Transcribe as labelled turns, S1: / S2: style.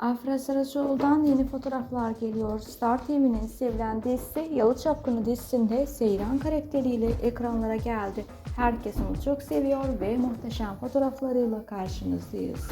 S1: Afra Saraçoğlu'dan yeni fotoğraflar geliyor. Star TV'nin sevilen dizisi Yalı Çapkını dizisinde Seyran karakteriyle ekranlara geldi. Herkes onu çok seviyor ve muhteşem fotoğraflarıyla karşınızdayız.